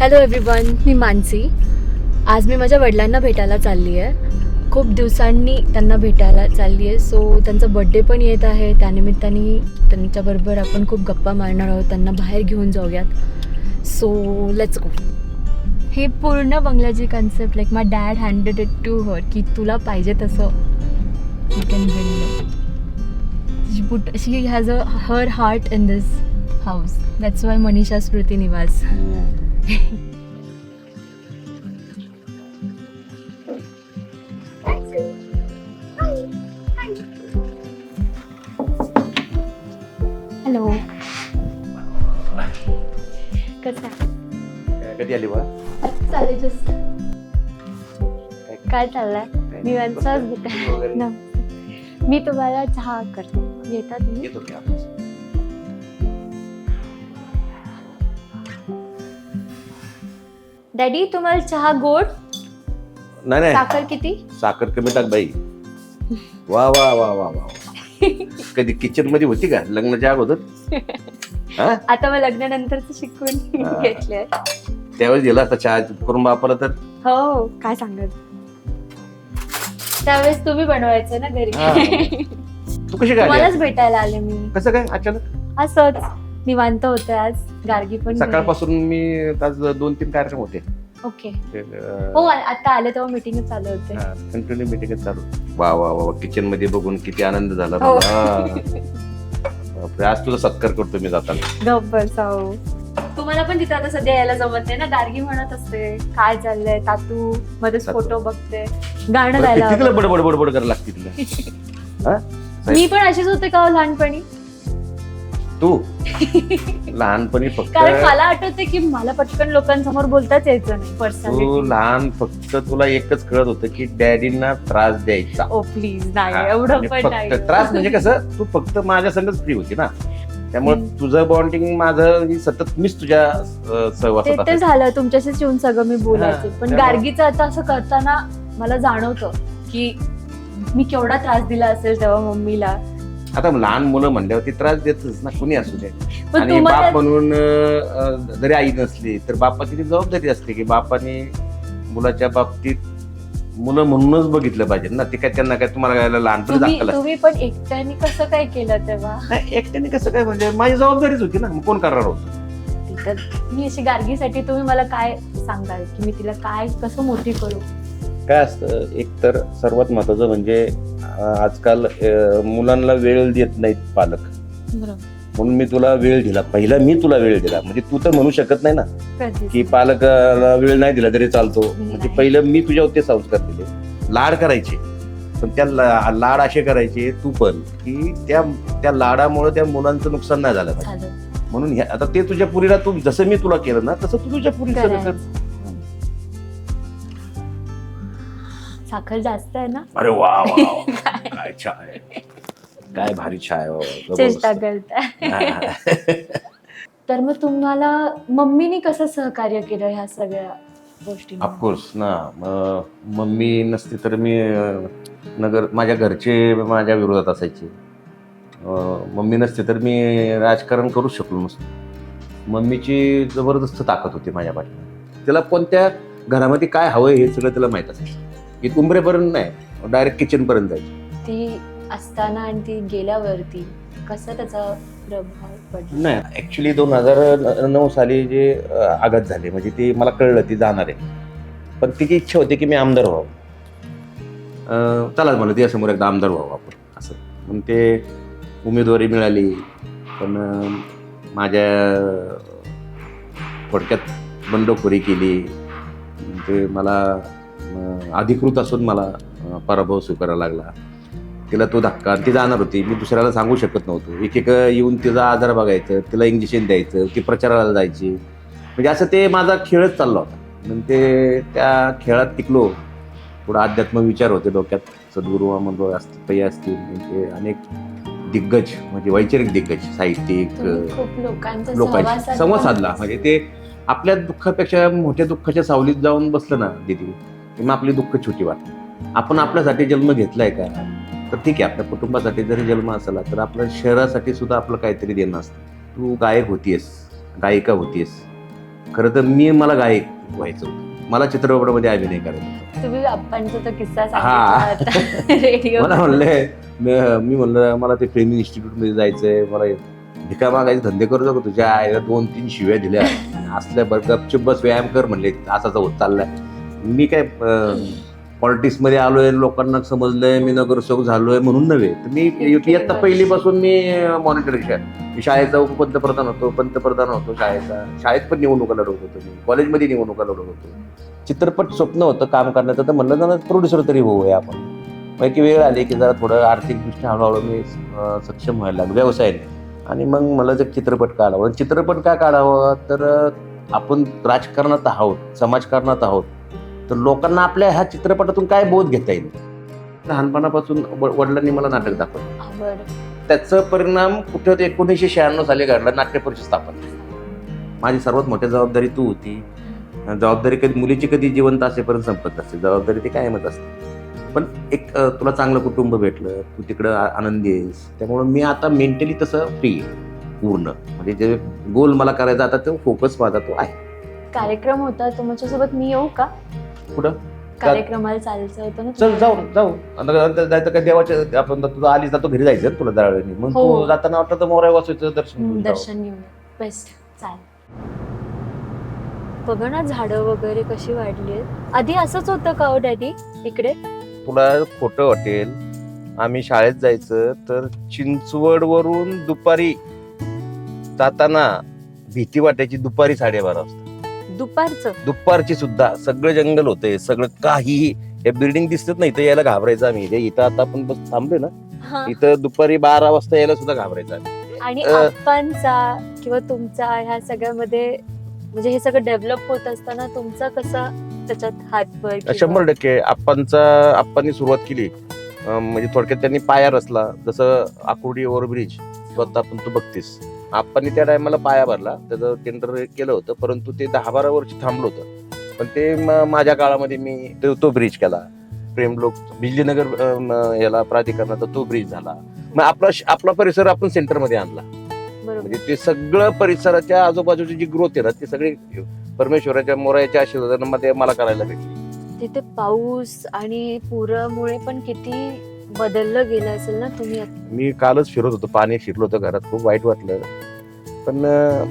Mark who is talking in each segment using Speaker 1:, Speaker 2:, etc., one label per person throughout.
Speaker 1: Hello everyone मी मानसी. आज मी माझ्या वडिलांना भेटायला चालली आहे. खूप दिवसांनी त्यांना भेटायला चालली आहे. सो त्यांचा बड्डे पण येत आहे. त्यानिमित्ताने त्यांच्याबरोबर आपण खूप गप्पा मारणार आहोत. त्यांना बाहेर घेऊन जाऊयात. सो लेट्स गो हे पूर्ण बंगल्याची concept like my dad handed it to her की तुला पाहिजे तसं. You can build she put she has a her heart in this house that's why Manisha Smriti Niwas. Hello. कसं? आहे
Speaker 2: कधी आली बा
Speaker 1: चालेल जस्ट. काय? चाललंय? मी यांचाच
Speaker 2: वगैरे?
Speaker 1: मी तुम्हाला चहा करते. येता तुम्ही?
Speaker 2: येतो की आपण?
Speaker 1: डॅडी तुम्हाला चहा गोड?
Speaker 2: नाही नाही.
Speaker 1: साखर किती?
Speaker 2: साखर कमी टाक बाई. वा वा वा वा वा कधी किचनमध्ये होती का? लग्नाच्या अगोदर? हा?
Speaker 1: आता मग लग्नानंतरच शिकून
Speaker 2: हा.
Speaker 1: घेतले
Speaker 2: त्यावेळेस दिला आता चहा करून वापरला तर?
Speaker 1: हो काय सांगत? त्यावेळेस तुम्ही बनवायचं ना
Speaker 2: हा.
Speaker 1: घरी
Speaker 2: तू कशी काय आली?
Speaker 1: तुम्हालाच भेटायला आले मी.
Speaker 2: कसं काय? अचानक?
Speaker 1: असंच. निवांत होते आज. गार्गी पण.
Speaker 2: सकाळपासून मी आज दोन तीन कार्यक्रम होते.
Speaker 1: ओके. हो आता आले तेव्हा मीटिंग चालू होते.
Speaker 2: कंटिन्यू मिटिंग चालू. वा वा वा किचनमध्ये बघून किती आनंद झाला
Speaker 1: हो.
Speaker 2: मला आज तुझा सत्कार करतो मी जाताना.
Speaker 1: गब्बर साऊ तुम्हाला पण तिथे आता सध्या यायला जमत नाही ना? गार्गी म्हणत असते काय चाललंय? तातू मध्येच. फोटो बघते. गाणं गायला.
Speaker 2: बडबड बडबड करायला लागते तुला? हा?
Speaker 1: मी पण अशीच होते का हो लहानपणी?
Speaker 2: तू. लहानपणी फक्त
Speaker 1: कारण मला आठवते की मला पटकन लोकांसमोर बोलताच यायचं नाही
Speaker 2: तू
Speaker 1: पर्सनॅलिटी
Speaker 2: लहान फक्त तुला एकच कळत होतं की डॅडींना त्रास द्यायचा.
Speaker 1: ओ प्लीज नाही एवढं पण
Speaker 2: फक्त त्रास म्हणजे कसं तू फक्त माझ्या संगच फ्री होती ना. त्यामुळे. तुझं बॉन्डिंग माझं सतत मीच तुझ्या अं,
Speaker 1: ते
Speaker 2: सहवासात
Speaker 1: ते
Speaker 2: असायचो.
Speaker 1: झालं तुमच्याशीच येऊन सगळं मी बोलायचे.
Speaker 2: हा,
Speaker 1: पण
Speaker 2: त्यामुळे-
Speaker 1: गार्गीचं आता असं करताना मला जाणवतं की मी केवढा त्रास दिला असेल तेव्हा मम्मीला.
Speaker 2: आता लहान मुलं म्हणल्यावर ती त्रास देतच ना कुणी असू दे.
Speaker 1: पण
Speaker 2: आणि
Speaker 1: तुम्हाला
Speaker 2: बाप म्हणून अं, जरी आई नसली तर बापाची ती जबाबदारी असते की बापाने मुलाच्या बाबतीत मुलं म्हणूनच बघितलं पाहिजे ना. ते काय त्यांना काय तुम्हाला काय लहानपणी
Speaker 1: तुम्ही तुम्ही पण एकट्याने कसं काय केलं तेव्हा?
Speaker 2: नाही एकट्याने कसं काय म्हणजे माझी जबाबदारीच होती ना. मग कोण करणार होतं?
Speaker 1: तर मी अशी गार्गीसाठी तुम्ही मला काय सांगाल? की मी तिला काय कसं मोठी करू?
Speaker 2: काय असतं एक तर सर्वात महत्वाचं म्हणजे आजकाल मुलांना वेळ देत नाहीत पालक. म्हणून मी तुला वेळ दिला. पहिला मी तुला वेळ दिला. म्हणजे तू तर म्हणू शकत नाही ना. की पालकाला वेळ नाही दिला तरी चालतो. म्हणजे. पहिलं मी तुझ्यावर ते संस्कार दिले लाड करायचे. पण त्या लाड असे करायचे तू पण की त्या त्या लाडामुळे त्या मुलांचं नुकसान नाही झालं पाहिजे. म्हणून आता ते तुझ्या पुरीला तू जसं मी तुला केलं ना तसं तू तुझ्या पुरीला
Speaker 1: साखर जास्त आहे ना?
Speaker 2: अरे वा वा वा. काय? काय भारी छाय हो.
Speaker 1: चेष्टा
Speaker 2: जबरदस्त.
Speaker 1: करताय तर मग तुम्हाला मम्मीने कसं सहकार्य केलं ह्या सगळ्या गोष्टी
Speaker 2: ऑफकोर्स ना. म- मम्मी नसती तर मी अं, नगर माझ्या घरचे माझ्या विरोधात असायचे. अं, मम्मी नसते तर मी राजकारण करू शकलो नसतो. मम्मीची जबरदस्त ताकद होती माझ्या पाठीमागे. तिला कोणत्या घरामध्ये काय हवंय हे सगळं तिला माहीत असायचं. की उंबरेपर्यंत नाही डायरेक्ट किचन पर्यंत जायची.
Speaker 1: ती असताना आणि ती गेल्यावरती कसं त्याचा प्रभाव पडला?
Speaker 2: नाही ऍक्च्युली दोन हजार नऊ साली जे अं, आघात झाले म्हणजे ते मला कळलं ती जाणार आहे. पण तिची इच्छा होती की मी आमदार व्हावं. अं, चला म्हणलं तिच्यासमोर एकदा आमदार व्हावं आपण असं. म्हणून ते उमेदवारी मिळाली पण अं, माझ्या थोडक्यात बंडखोरी केली. ते मला अं, अधिकृत असून मला पराभव स्वीकारावा लागला. तिला तो धक्का ती जाणार होती. मी दुसऱ्याला सांगू शकत नव्हतो. एक एक येऊन तिचा आजार बघायचं तिला इंजेक्शन द्यायचं ती प्रचाराला जायची. म्हणजे असं ते माझा खेळच चालला होता. आणि ते त्या खेळात टिकलो. थोडा अध्यात्म विचार होते डोक्यात. सद्गुरू मंडळ असतील काही असतील म्हणजे अनेक दिग्गज म्हणजे वैचारिक दिग्गज साहित्यिक
Speaker 1: सहवासात
Speaker 2: संवाद साधला. म्हणजे ते आपल्या दुःखापेक्षा मोठ्या दुःखाच्या सावलीत जाऊन बसलं ना दिदी. की मग आपली दुःख छोटी वाटते. आपण आपल्यासाठी जन्म घेतलाय का? तर ठीक आहे आपल्या कुटुंबासाठी जरी जन्म असला तर आपल्या शहरासाठी सुद्धा आपलं काहीतरी देणं असतं. तू गायक होतीयस गायिका होतीयस. खरं तर मी मला गायक व्हायचं होतं. मला चित्रपटामध्ये अभिनय करायचा होता.
Speaker 1: तुम्ही बाप्पांचा तो किस्सा
Speaker 2: हा.
Speaker 1: सांगितला रेडिओ
Speaker 2: मला म्हणले मी म्हणलं मला ते ट्रेनिंग इन्स्टिट्यूटमध्ये जायचंय मला भिका मागायचे धंदे करू नको तुझ्या आईला दोन तीन शिव्या दिल्या. असल्या बरं गपचूप बस व्यायाम कर म्हणले असाच होत चाललाय. मी काय पॉलिटिक्समध्ये आलोय लोकांना समजलंय मी नगरसेवक झालोय म्हणून नव्हे. तर मी इयत्ता. पहिलीपासून मी मॉनिटर मी शाळेचा उपपंतप्रधान होतो पंतप्रधान होतो शाळेचा. शाळेत पण निवडणुका लढवत होतो मी. कॉलेजमध्ये निवडणुका लढवत होतो. चित्रपट स्वप्न होतं काम करण्याचं तर म्हणलं ना प्रोड्युसर तरी होऊया आपण. मग एक वेळ आली की जरा थोडं आर्थिकदृष्ट्या हळूहळू मी सक्षम व्हायला लागलो व्यवसायाने. आणि मग मला जर चित्रपट काढावं चित्रपट का काढावं? तर आपण राजकारणात आहोत समाजकारणात आहोत. तर लोकांना आपल्या ह्या चित्रपटातून काय बोध घेता येईल? लहानपणापासून व- वडिलांनी मला नाटक दाखवलं. त्याचा परिणाम कुठं ते एकोणीसशे शहाण्णव साली घडला नाट्य परिषद स्थापन. माझी सर्वात मोठी जबाबदारी तू होती. जबाबदारी कधी मुलीची कधी जिवंत असेपर्यंत संपत नसते जबाबदारी ती कायमच असते. पण एक अ, तुला चांगलं कुटुंब भेटलं तू तिकडं आ- आनंदी आहेस. त्यामुळं मी आता मेंटली तसं फ्री आहे पूर्ण. म्हणजे जे गोल मला करायचा आता तो फोकस माझा तो आहे.
Speaker 1: कार्यक्रम होता तुमच्यासोबत मी येऊ का?
Speaker 2: कुठं?
Speaker 1: कार्यक्रमाला चालायचं होतं ना
Speaker 2: चल जाऊ जाऊ. आता जायचं काय देवाच्या आपण तुझं आली जातो घरी जायचं ना तुला दळणी मग
Speaker 1: हो.
Speaker 2: जाताना वाटलं तर मोराय वाचायचं दर्शन
Speaker 1: हम्म,
Speaker 2: घेऊन जाऊ.
Speaker 1: दर्शन घेऊन. बेस्ट चालेल बघा ना झाडं वगैरे कशी वाढली आहेत. आधी असंच होतं का हो डॅडी इकडे?
Speaker 2: तुला खोटं वाटेल. आम्ही शाळेत जायचं तर चिंचवड वरून दुपारी जाताना भीती वाटायची दुपारी साडेबारा वाजता.
Speaker 1: दुपारचं.
Speaker 2: दुपारची सुद्धा सगळं जंगल होते सगळं काहीही. हे बिल्डिंग दिसत नाही तर यायला घाबरायचं आम्ही. हे इथं आता आपण बस थांबले ना
Speaker 1: हा.
Speaker 2: इथं दुपारी बारा वाजता यायला सुद्धा घाबरायचं आम्ही.
Speaker 1: आणि
Speaker 2: अ,
Speaker 1: आप्पांचा किंवा तुमचा ह्या सगळ्यामध्ये म्हणजे हे सगळं डेव्हलप होत असताना तुमचा कसा त्याच्यात हातभर किंवा-
Speaker 2: शंभर टक्के. आप्पांचा आप्पांनी सुरुवात केली. अं, म्हणजे थोडक्यात त्यांनी पाया रचला. जसं आकुर्डी ओव्हरब्रिज स्वतः आपण तू बघतीस. आप्पांनी त्या टायमाला पाया भरला. त्याचं टेंडर केलं होतं परंतु ते दहा बारा वर्ष थांबलं होतं. पण ते माझ्या काळामध्ये मी तो- ब्रिज केला. प्रेमलोक बिजलीनगर अं, म- याला प्राधिकरणाचा तो ब्रिज झाला. मग आपला आपला परिसर आपण सेंटरमध्ये आणला. म्हणजे ते सगळं परिसराच्या आजूबाजूची जी ग्रोथ आहे ना ती सगळी परमेश्वराच्या मोराच्या आशीर्वादामध्ये मला करायला भेटली.
Speaker 1: तिथे पाऊस आणि पुरामुळे पण किती बदललं गेलं असेल ना तुम्ही आत-
Speaker 2: मी कालच फिरत होतो पाणी शिरलो होतं घरात खूप वाईट वाटलं. पण अं,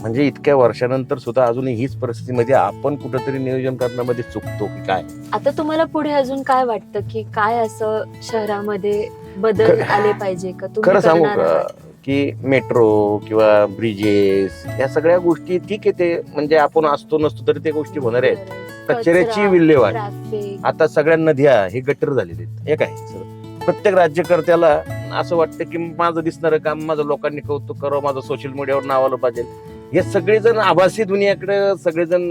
Speaker 2: म्हणजे इतक्या वर्षानंतर सुद्धा अजूनही हीच परिस्थितीमध्ये आपण कुठंतरी नियोजन करण्यामध्ये चुकतो की काय?
Speaker 1: आता तुम्हाला पुढे अजून काय वाटतं की काय असं शहरामध्ये बदल
Speaker 2: ख-
Speaker 1: आले पाहिजे का? तुम्ही
Speaker 2: सांगू
Speaker 1: करणार
Speaker 2: का
Speaker 1: आहात?
Speaker 2: की मेट्रो किंवा ब्रिजेस या सगळ्या गोष्टी ठीक आहे ते म्हणजे आपण असतो नसतो तरी त्या गोष्टी होणार आहेत. कचऱ्याची
Speaker 1: कचरा,
Speaker 2: विल्हेवाट. आता सगळ्या नद्या हे गटर झालेले आहेत. एक आहे सर प्रत्येक राज्यकर्त्याला असं वाटतं की माझं दिसणारं काम माझं लोकांनी कौतुक करावं माझं सोशल मीडियावर नाव आलं पाहिजे. हे सगळेजण आभासी दुनियाकडे सगळेजण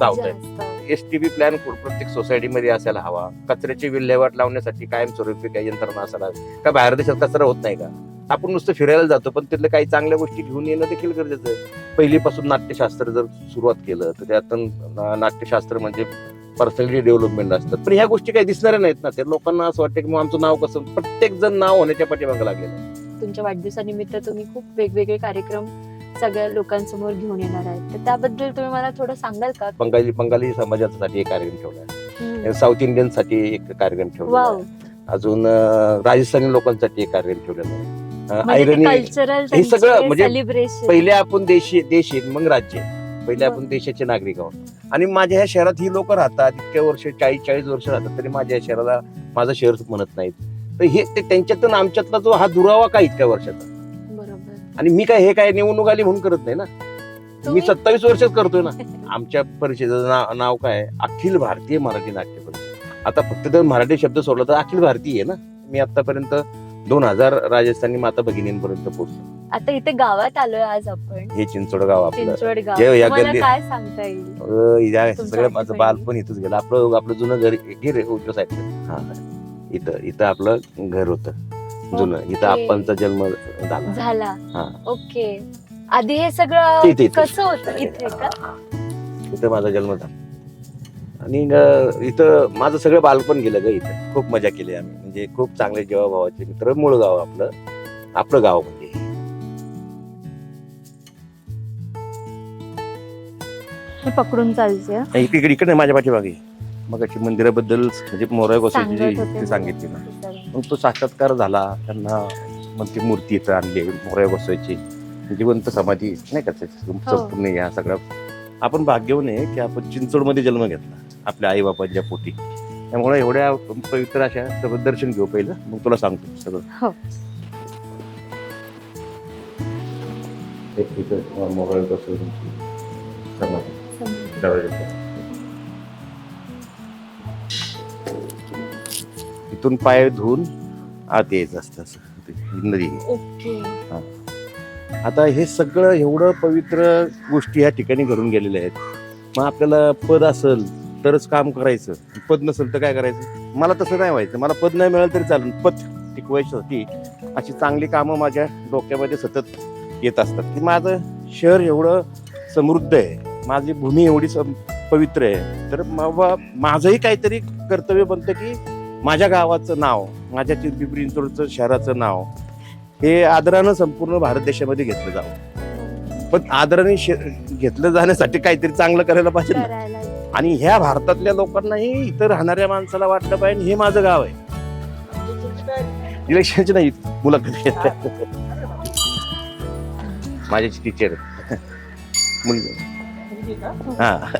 Speaker 2: धावत आहेत. एस टी बी प्लॅन प्रत्येक सोसायटीमध्ये असायला हवा. कचऱ्याची विल्हेवाट लावण्यासाठी कायमस्वरूपी काही यंत्रणा असायला. का बाहेर देशात कचरा होत नाही का? आपण नुसतं फिरायला जातो पण तिथल्या काही चांगल्या गोष्टी घेऊन येणं देखील गरजेचं आहे. पहिलीपासून नाट्यशास्त्र जर सुरुवात केलं तर त्यातून नाट्यशास्त्र म्हणजे पर्सनॅलिटी डेव्हलपमेंट असतात. पण ह्या गोष्टी काही दिसणाऱ्या नाहीत ना. ते लोकांना असं वाटतं की मग आमचं नाव कसं प्रत्येक जण नाव होण्याच्या पाठीमागं लागलेलं आहे.
Speaker 1: तुमच्या वाढदिवसानिमित्त तुम्ही खूप वेगवेगळे कार्यक्रम सगळ्या लोकांसमोर घेऊन येणार आहेत. तर त्याबद्दल तुम्ही मला थोडं सांगाल का?
Speaker 2: बंगाली बंगाली समाजासाठी एक कार्यक्रम ठेवला आहे. साऊथ इंडियनसाठी एक कार्यक्रम ठेवला अजून राजस्थानी लोकांसाठी एक कार्यक्रम ठेवलेला आहे. अं,
Speaker 1: म्हणजे
Speaker 2: हे सगळं म्हणजे
Speaker 1: सेलिब्रेशन
Speaker 2: पहिले आपण देशी देश मग राज्य. पहिले आपण. देशाचे नागरिक आहोत. आणि माझ्या ह्या शहरात ही लोक राहतात इतक्या वर्ष चाळीस चाळीस वर्ष राहतात तरी माझ्या या शहराला माझं शहर म्हणत नाहीत. तर हे ते त्यांच्यातून आमच्यातला जो हा दुरावा काय इतक्या वर्षाचा?
Speaker 1: बरोबर.
Speaker 2: आणि मी काय हे काय निवडणूक आली म्हणून करत नाही ना? मी सत्तावीस वर्षच करतोय ना. आमच्या परिषदेचं नाव नाव काय? अखिल भारतीय मराठी नाट्य परिषद. आता फक्त जर मराठी शब्द सोडला तर अखिल भारतीय आहे ना? मी आतापर्यंत दोन हजार राजस्थानी माता भगिनींपर्यंत पोहोचलो.
Speaker 1: आता इथे गावात आलोय आज आपण.
Speaker 2: हे चिंचोड गाव आपलं.
Speaker 1: चिंचवड गाव
Speaker 2: जे या
Speaker 1: तुम्हाला
Speaker 2: गल्ली-
Speaker 1: काय सांगता येईल?
Speaker 2: अं, या
Speaker 1: तुमचं
Speaker 2: सगळं माझं
Speaker 1: आठवणी.
Speaker 2: बालपण इथंच गेलं. आपलं आपलं जुनं घर गिर उजव्या साईडला हा. इथं इथं आपलं घर होतं. जुनं. इथं
Speaker 1: ओके.
Speaker 2: आप्पांचा जन्म झाला.
Speaker 1: झाला.
Speaker 2: हा.
Speaker 1: ओके. आधी हे सगळं
Speaker 2: इथे- इथे.
Speaker 1: कसं होतं इथे का?
Speaker 2: इथं माझा जन्म झाला. आणि अं, इथं माझं सगळं बालपण गेलं ग इथं. खूप मजा केली आम्ही. म्हणजे खूप चांगले जेव्हा भावाचे मित्र. मूळ गाव आपलं. आपलं गाव म्हणजे.
Speaker 1: मी पकडून चालते हं.
Speaker 2: इकडे इकडे माझ्या पाठीमागे. मग अशी मंदिराबद्दल म्हणजे मोराय
Speaker 1: होते
Speaker 2: ती सांगितली ना. मग तो साक्षात्कार झाला. त्यांना मग ती मूर्ती इथं आणली मोराय गोसाईची. जिवंत समाधी नाही का?
Speaker 1: हो.
Speaker 2: संपूर्ण या सगळ्या आपण भाग्यवान आहे की आपण चिंचोडमध्ये जन्म घेतला आपल्या आई बापांच्या पोटी. त्यामुळे एवढ्या पवित्र अशा सगळं दर्शन घेऊ पहिलं. मग तुला सांगतो सगळं.
Speaker 1: हो.
Speaker 2: एक मोराय गोसाईची समाधी. दरवाजाच्या. इथून पाय धुवून आत यायचं असतं असं. नदी.
Speaker 1: ओके.
Speaker 2: आता हे सगळं एवढं पवित्र गोष्टी या ठिकाणी घडून गेलेल्या आहेत. मग आपल्याला पद असेल तरच काम करायचं. पद नसेल तर काय करायचं? मला तसं नाही व्हायचं. मला पद नाही मिळालं तरी चालेल. पद टिकवायसाठी अशी चांगली कामं माझ्या डोक्यामध्ये सतत येत असतात. की माझं शहर एवढं समृद्ध आहे. माझी भूमी एवढी सम- पवित्र आहे. तर बाबा माझंही काहीतरी कर्तव्य बनतं की माझ्या गावाचं नाव माझ्या पिंपरी चिंचवडचं शहराचं नाव हे आदरानं संपूर्ण भारत देशामध्ये घेतलं जावं. पण आदराने घेतलं जाण्यासाठी काहीतरी चांगलं करायला पाहिजे ना. आणि ह्या भारतातल्या लोकांनाही इथं राहणाऱ्या माणसाला वाटलं पाहिजे हे माझं गाव आहे. इलेक्शनची नाही मुलाखत घेत माझे टीचर मुलगी हा.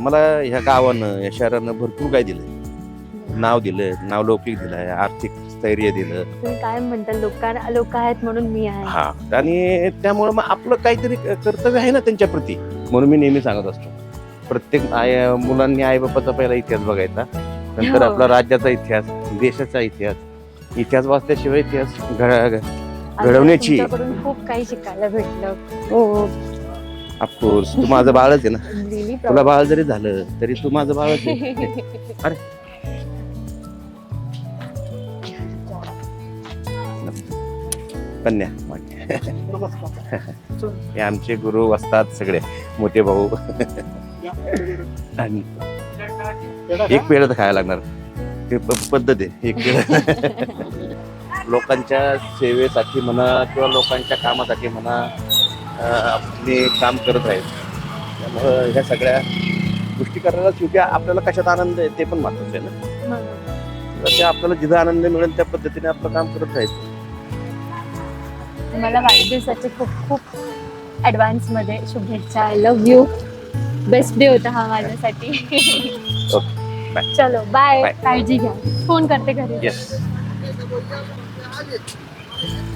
Speaker 2: मला ह्या गावानं या शहरानं भरपूर काय दिलं नाव दिलं नावलौकिक दिलं आर्थिक स्थैर्य दिलं.
Speaker 1: तुम्ही काय म्हणता लोकांना लोक आहेत म्हणून मी आहे.
Speaker 2: हा. आणि त्यामुळे मग आपलं काहीतरी कर्तव्य आहे ना त्यांच्या प्रती म्हणून मी नेहमी सांगत असतो. प्रत्येक आय मुलांनी आईबापाचा पहिला इतिहास बघायचा. नंतर
Speaker 1: हो.
Speaker 2: आपला राज्याचा इतिहास देशाचा इतिहास. इतिहास वाचल्याशिवाय इतिहास घड-
Speaker 1: आज
Speaker 2: घडवण्याची.
Speaker 1: तुमच्याकडून खूप काही शिकायला भेटलं. हो
Speaker 2: ऑफकोर्स तू माझं बाळच आहे ना. तुला बाळ जरी झालं तरी तू माझं बाळच आहे. अरे. कन्या माझी. हे आमचे गुरु असतात सगळे मोठे भाऊ. आणि एक पेढ तर खायला लागणार. ते प- पद्धत आहे एक पेढ. लोकांच्या सेवेसाठी म्हणा किंवा लोकांच्या कामासाठी म्हणा आपले काम करत राहील त्यामुळं ह्या सगळ्या गोष्टी करायला शेवटी आपल्याला कशात आनंद आहे ते पण महत्वाचं आहे ना? तर ते आपल्याला जिथं आनंद मिळेल त्या पद्धतीने आपलं काम करत राहायचं.
Speaker 1: मला वाढदिवसाचे खूप खूप ऍडव्हान्समध्ये शुभेच्छा. I love you best day होता हा माझ्यासाठी. चलो बाय. काळजी घ्या. फोन करते घरी.
Speaker 2: it.